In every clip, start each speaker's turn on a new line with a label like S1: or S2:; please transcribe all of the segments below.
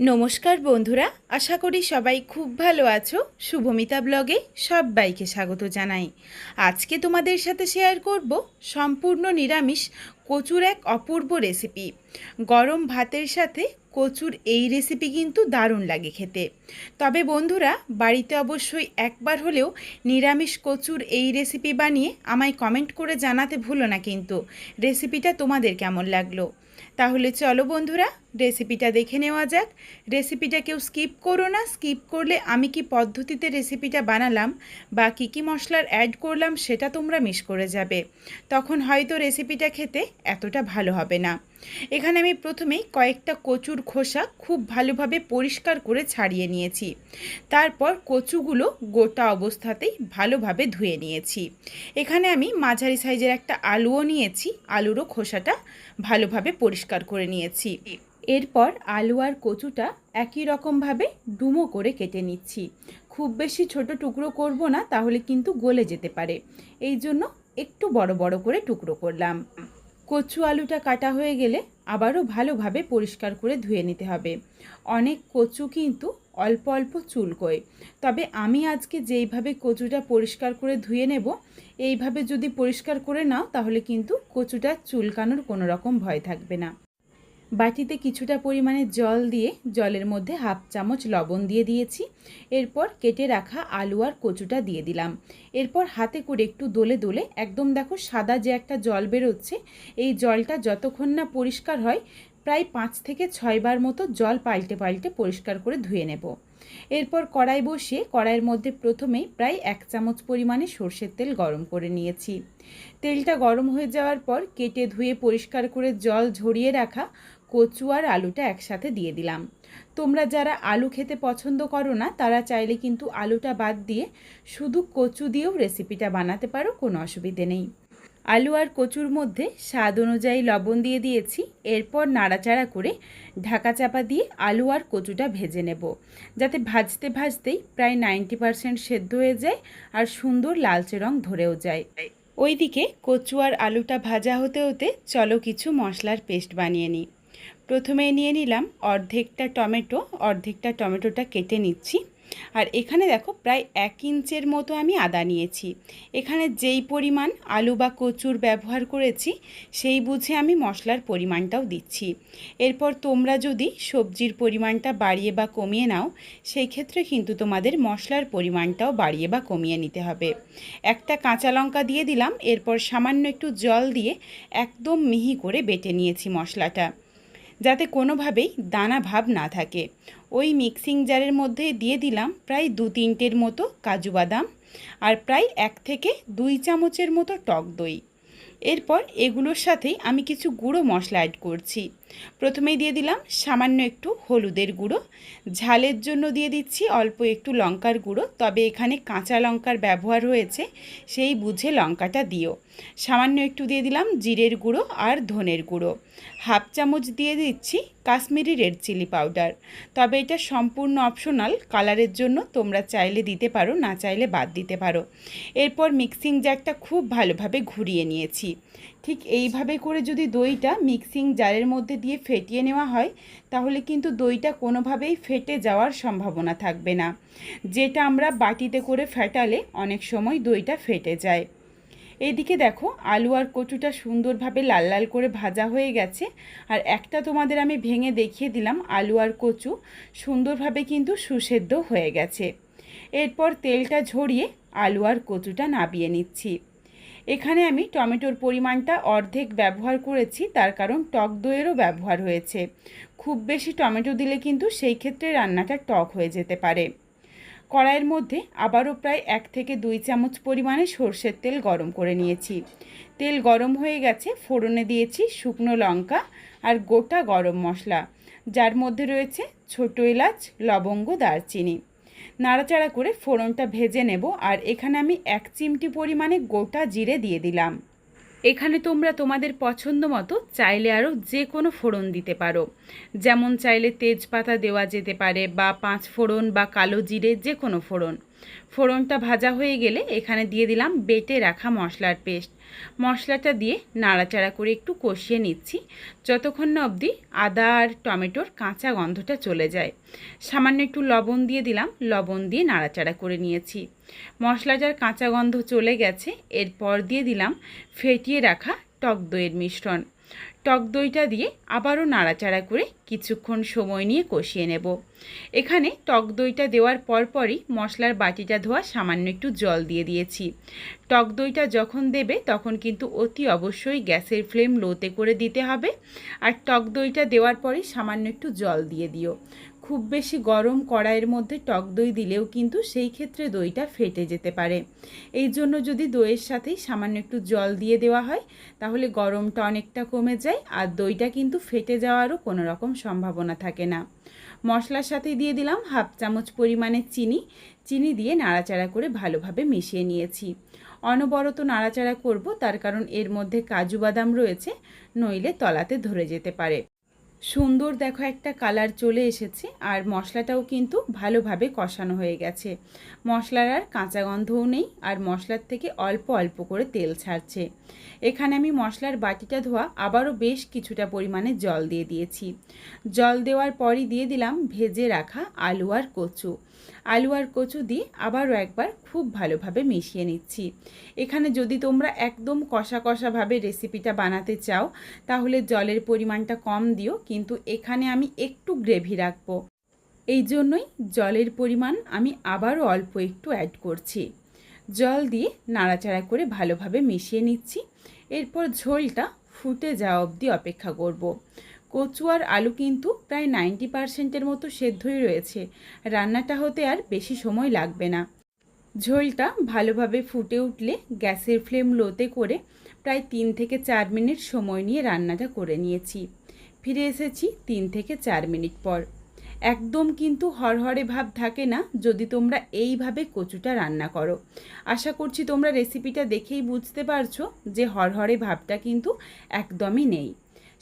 S1: নমস্কার বন্ধুরা, আশা করি সবাই খুব ভালো আছো। শুভমিতা ব্লগে সবাইকে স্বাগত জানাই। আজকে তোমাদের সাথে শেয়ার করব সম্পূর্ণ নিরামিষ কচুর এক অপূর্ব রেসিপি গরম ভাতের সাথে কচুর এই রেসিপি কিন্তু দারুণ লাগে খেতে। তবে বন্ধুরা, বাড়িতে অবশ্যই একবার হলেও নিরামিষ কচুর এই রেসিপি বানিয়ে আমায় কমেন্ট করে জানাতে ভুলো না কিন্তু। রেসিপিটা তোমাদের কেমন লাগল? তাহলে চলো বন্ধুরা রেসিপিটা দেখে নেওয়া যাক। রেসিপিটা কেউ স্কিপ করো না। স্কিপ করলে আমি কি পদ্ধতিতে রেসিপিটা বানালাম বা কী কী মশলার অ্যাড করলাম সেটা তোমরা মিস করে যাবে। তখন হয়তো রেসিপিটা খেতে এতটা ভালো হবে না। এখানে আমি প্রথমেই কয়েকটা কচুর খোসা খুব ভালোভাবে পরিষ্কার করে ছাড়িয়ে নিয়েছি। তারপর কচুগুলো গোটা অবস্থাতেই ভালোভাবে ধুয়ে নিয়েছি। এখানে আমি মাঝারি সাইজের একটা আলুও নিয়েছি। আলুরও খোসাটা ভালোভাবে পরিষ্কার করে নিয়েছি। এরপর আলু আর কচুটা একই রকমভাবে ডুমো করে কেটে নিচ্ছি। খুব বেশি ছোট টুকরো করব না, তাহলে কিন্তু গলে যেতে পারে। এই জন্য একটু বড় বড় করে টুকরো করলাম। কচু আলুটা কাটা হয়ে গেলে আবারও ভালোভাবে পরিষ্কার করে ধুয়ে নিতে হবে। অনেক কচু কিন্তু অল্প অল্প চুলকোয়। তবে আমি আজকে যেইভাবে কচুটা পরিষ্কার করে ধুয়ে নেব, এইভাবে যদি পরিষ্কার করে নাও, তাহলে কিন্তু কচুটা চুলকানোর কোনো রকম ভয় থাকবে না। বাটিতে কিছুটা পরিমাণে জল দিয়ে জলের মধ্যে হাফ চামচ লবণ দিয়ে দিয়েছি। এরপর কেটে রাখা আলু আর কচুটা দিয়ে দিলাম। এরপর হাতে করে একটু দোলে দোলে, একদম দেখো সাদা যে একটা জল বেরোচ্ছে, এই জলটা যতক্ষণ না পরিষ্কার হয়, প্রায় পাঁচ থেকে ছয়বার মতো জল পাল্টে পাল্টে পরিষ্কার করে ধুয়ে নেব। এরপর কড়াই বসিয়ে কড়াইয়ের মধ্যে প্রথমেই প্রায় এক চামচ পরিমাণে সর্ষের তেল গরম করে নিয়েছি। তেলটা গরম হয়ে যাওয়ার পর কেটে ধুয়ে পরিষ্কার করে জল ঝরিয়ে রাখা কচু আর আলুটা একসাথে দিয়ে দিলাম। তোমরা যারা আলু খেতে পছন্দ করো না, তারা চাইলে কিন্তু আলুটা বাদ দিয়ে শুধু কচু দিয়েও রেসিপিটা বানাতে পারো, কোনো অসুবিধে নেই। আলু আর কচুর মধ্যে স্বাদ অনুযায়ী লবণ দিয়ে দিয়েছি। এরপর নাড়াচাড়া করে ঢাকা চাপা দিয়ে আলু আর কচুটা ভেজে নেব। যাতে ভাজতে ভাজতেই প্রায় নাইনটি পারসেন্ট সেদ্ধ হয়ে যায় আর সুন্দর লালচে রং ধরেও যায়। ওইদিকে কচু আর আলুটা ভাজা হতে হতে চলো কিছু মশলার পেস্ট বানিয়ে নিই। প্রথমে নিয়ে নিলাম অর্ধেকটা টমেটো, অর্ধেকটা টমেটোটা কেটে নিচ্ছি। আর এখানে দেখো প্রায় এক ইঞ্চের মতো আমি আদা নিয়েছি। এখানে যেই পরিমাণ আলু বা কচুর ব্যবহার করেছি, সেই বুঝে আমি মশলার পরিমাণটাও দিচ্ছি। এরপর তোমরা যদি সবজির পরিমাণটা বাড়িয়ে বা কমিয়ে নাও, সেই ক্ষেত্রে কিন্তু তোমাদের মশলার পরিমাণটাও বাড়িয়ে বা কমিয়ে নিতে হবে। একটা কাঁচা লঙ্কা দিয়ে দিলাম, এরপর সামান্য একটু জল দিয়ে একদম মিহি করে বেটে নিয়েছি মশলাটা। যাতে কোনোভাবেই দানা ভাব না থাকে। ওই মিক্সিং জারের মধ্যে দিয়ে দিলাম প্রায় দু তিনটের মতো কাজু বাদাম আর প্রায় এক থেকে দুই চামচের মতো টক দই। এরপর এগুলোর সাথেই আমি কিছু গুঁড়ো মশলা অ্যাড করছি। প্রথমেই দিয়ে দিলাম সামান্য একটু হলুদের গুঁড়ো। ঝালের জন্য দিয়ে দিচ্ছি অল্প একটু লঙ্কার গুঁড়ো, তবে এখানে কাঁচা লঙ্কার ব্যবহার হয়েছে, সেই বুঝে লঙ্কাটা দিও। সামান্য একটু দিয়ে দিলাম জিরের গুঁড়ো আর ধনের গুঁড়ো। হাফ চামচ দিয়ে দিচ্ছি কাশ্মীরি রেড চিলি পাউডার। তবে এটা সম্পূর্ণ অপশনাল, কালারের জন্য তোমরা চাইলে দিতে পারো, না চাইলে বাদ দিতে পারো। এরপর মিক্সিং জারটা খুব ভালোভাবে ঘুরিয়ে নিয়েছি। ঠিক এইভাবে করে যদি দইটা মিক্সিং জারের মধ্যে দিয়ে ফেটিয়ে নেওয়া হয়, তাহলে কিন্তু দইটা কোনোভাবেই ফেটে যাওয়ার সম্ভাবনা থাকবে না। যেটা আমরা বাটিতে করে ফেটালে অনেক সময় দইটা ফেটে যায়। এইদিকে দেখো, আলু আর কচুটা সুন্দরভাবে লাল লাল করে ভাজা হয়ে গেছে। আর একটা তোমাদের আমি ভেঙে দেখিয়ে দিলাম, আলু আর কচু সুন্দরভাবে কিন্তু সুসেদ্ধ হয়ে গেছে। এরপর তেলটা ঝরিয়ে আলু আর কচুটা নাবিয়ে নিচ্ছি। এখানে আমি টমেটোর পরিমাণটা অর্ধেক ব্যবহার করেছি, তার কারণ টক দইয়েরও ব্যবহার হয়েছে। খুব বেশি টমেটো দিলে কিন্তু সেই ক্ষেত্রে রান্নাটা টক হয়ে যেতে পারে। কড়াইয়ের মধ্যে আবারও প্রায় এক থেকে দুই চামচ পরিমাণে সর্ষের তেল গরম করে নিয়েছি। তেল গরম হয়ে গেছে, ফোড়নে দিয়েছি শুকনো লঙ্কা আর গোটা গরম মশলা, যার মধ্যে রয়েছে ছোটো এলাচ, লবঙ্গ, দারচিনি। নাড়াচাড়া করে ফোড়নটা ভেজে নেব আর এখানে আমি এক চিমটি পরিমাণে গোটা জিরে দিয়ে দিলাম। এখানে তোমরা তোমাদের পছন্দ মতো চাইলে আরও যে কোনো ফোড়ন দিতে পারো। যেমন চাইলে তেজপাতা দেওয়া যেতে পারে বা পাঁচ ফোড়ন বা কালো জিরে যে কোনো ফোড়ন। ফোড়নটা ভাজা হয়ে গেলে এখানে দিয়ে দিলাম বেটে রাখা মশলার পেস্ট। মশলাটা দিয়ে নাড়াচাড়া করে একটু কষিয়ে নিচ্ছি। যতক্ষণ না অবধি আদা আর টমেটোর কাঁচা গন্ধটা চলে যায়। সামান্য একটু লবণ দিয়ে দিলাম। লবণ দিয়ে নাড়াচাড়া করে নিয়েছি। মশলাটার কাঁচা গন্ধ চলে গেছে, এরপর দিয়ে দিলাম ফেটিয়ে রাখা টক দইয়ের মিশ্রণ। টক দইটা দিয়ে আবারও নাড়াচাড়া করে কিছুক্ষণ সময় নিয়ে কষিয়ে নেব। এখানে টক দইটা দেওয়ার পরপরই মশলার বাটিটা ধোয়া সামান্য একটু জল দিয়ে দিয়েছি। টক দইটা যখন দেবে তখন কিন্তু অতি অবশ্যই গ্যাসের ফ্লেম লোতে করে দিতে হবে। আর টক দইটা দেওয়ার পরই সামান্য একটু জল দিয়ে দিও। খুব বেশি গরম কড়াইয়ের মধ্যে টক দই দিলেও কিন্তু সেই ক্ষেত্রে দইটা ফেটে যেতে পারে। এই জন্য যদি দইয়ের সাথেই সামান্য একটু জল দিয়ে দেওয়া হয়, তাহলে গরমটা অনেকটা কমে যায় আর দইটা কিন্তু ফেটে যাওয়ারও কোনো রকম সম্ভাবনা থাকে না। মশলার সাথে দিয়ে দিলাম হাফ চামচ পরিমাণে চিনি। চিনি দিয়ে নাড়াচাড়া করে ভালোভাবে মিশিয়ে নিয়েছি। অনবরত নাড়াচাড়া করব, তার কারণ এর মধ্যে কাজু বাদাম রয়েছে, নইলে তলাতে ধরে যেতে পারে। সুন্দর দেখো একটা কালার চলে এসেছে, আর মশলাটাও কিন্তু ভালোভাবে কষানো হয়ে গেছে। মশলার আর কাঁচা গন্ধও নেই, আর মশলার থেকে অল্প অল্প করে তেল ছাড়ছে। এখানে আমি মশলার বাটিটা ধোয়া আবারও বেশ কিছুটা পরিমাণে জল দিয়ে দিয়েছি। জল দেওয়ার পরই দিয়ে দিলাম ভেজে রাখা আলু আর কচু। আলু আর কচু দিয়ে আবারও একবার খুব ভালোভাবে মিশিয়ে নিচ্ছি। এখানে যদি তোমরা একদম কষা কষাভাবে রেসিপিটা বানাতে চাও, তাহলে জলের পরিমাণটা কম দিও কিন্তু এখানে আমি একটু গ্রেভি রাখব। এই জন্যই জলের পরিমাণ আমি আবারও অল্প একটু অ্যাড করছি। জল দিয়ে নাড়াচাড়া করে ভালোভাবে মিশিয়ে নিচ্ছি। এরপর ঝোলটা ফুটে যাওয়া অবধি অপেক্ষা করব। কচু আর আলু কিন্তু প্রায় নাইনটি পারসেন্টের মতো সেদ্ধই রয়েছে। রান্নাটা হতে আর বেশি সময় লাগবে না। ঝোলটা ভালোভাবে ফুটে উঠলে গ্যাসের ফ্লেম লোতে করে প্রায় তিন থেকে চার মিনিট সময় নিয়ে রান্নাটা করে নিয়েছি। ফিরে এসেছি তিন থেকে চার মিনিট পর। একদম কিন্তু হরহরে ভাব থাকে না যদি তোমরা এইভাবে কচুটা রান্না করো। আশা করছি তোমরা রেসিপিটা দেখেই বুঝতে পারছ যে হরহরে ভাবটা কিন্তু একদমই নেই।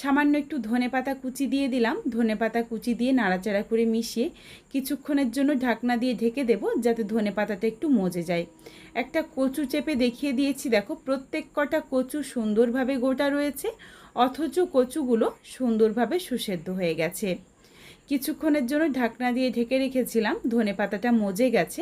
S1: সামান্য একটু ধনে পাতা কুচি দিয়ে দিলাম। ধনে পাতা কুচি দিয়ে নাড়াচাড়া করে মিশিয়ে কিছুক্ষণের জন্য ঢাকনা দিয়ে ঢেকে দেবো যাতে ধনে পাতাটা একটু মজে যায়। একটা কচু চেপে দেখিয়ে দিয়েছি, দেখো প্রত্যেক কটা কচু সুন্দরভাবে গোটা রয়েছে, অথচ কচুগুলো সুন্দরভাবে সুসেদ্ধ হয়ে গেছে। কিছুক্ষণের জন্য ঢাকনা দিয়ে ঢেকে রেখেছিলাম, ধনে পাতাটা মজে গেছে।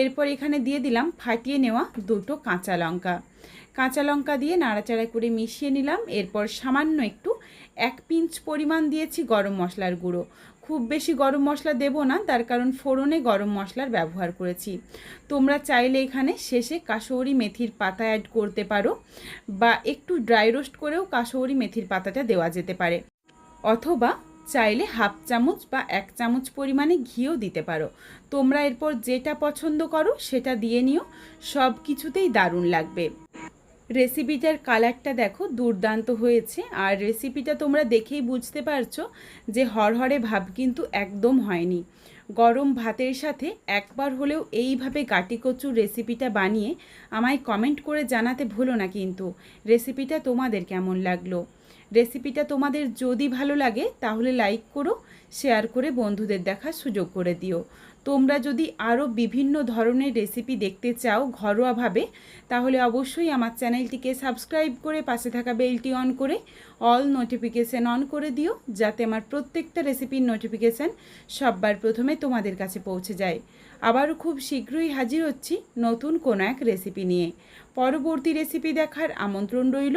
S1: এরপর এখানে দিয়ে দিলাম ফাটিয়ে নেওয়া দুটো কাঁচা লঙ্কা। কাঁচা লঙ্কা দিয়ে নাড়াচাড়া করে মিশিয়ে নিলাম, এরপর সামান্য একটু এক পিঞ্চ পরিমাণ দিয়েছি গরম মশলার গুঁড়ো। খুব বেশি গরম মশলা দেব না, তার কারণ ফোড়নে গরম মশলার ব্যবহার করেছি। তোমরা চাইলে এখানে শেষে কাশৌরি মেথির পাতা অ্যাড করতে পারো, বা একটু ড্রাই রোস্ট করেও কাশৌরি মেথির পাতাটা দেওয়া যেতে পারে। অথবা চাইলে হাফ চামচ বা এক চামচ পরিমাণে ঘিও দিতে পারো। তোমরা এরপর যেটা পছন্দ করো সেটা দিয়ে নিও, সব কিছুতেই দারুণ লাগবে। রেসিপিটার কালারটা দেখো দুর্দান্ত হয়েছে। আর রেসিপিটা তোমরা দেখেই বুঝতে পারছ যে হরহরে ভাব কিন্তু একদম হয়নি। গরম ভাতের সাথে একবার হলেও এইভাবে গাটি কচুর রেসিপিটা বানিয়ে আমায় কমেন্ট করে জানাতে ভুলো না কিন্তু। রেসিপিটা তোমাদের কেমন লাগল? রেসিপিটা তোমাদের যদি ভালো লাগে, তাহলে লাইক করো, শেয়ার করে বন্ধুদের দেখার সুযোগ করে দিও। তোমরা যদি আরও বিভিন্ন ধরনের রেসিপি দেখতে চাও ঘরোয়াভাবে, তাহলে অবশ্যই আমার চ্যানেলটিকে সাবস্ক্রাইব করে পাশে থাকা বেলটি অন করে, অল নোটিফিকেশান অন করে দিও, যাতে আমার প্রত্যেকটা রেসিপির নোটিফিকেশান সববার প্রথমে তোমাদের কাছে পৌঁছে যায়। আবারও খুব শীঘ্রই হাজির হচ্ছি নতুন কোনো এক রেসিপি নিয়ে। পরবর্তী রেসিপি দেখার আমন্ত্রণ রইল।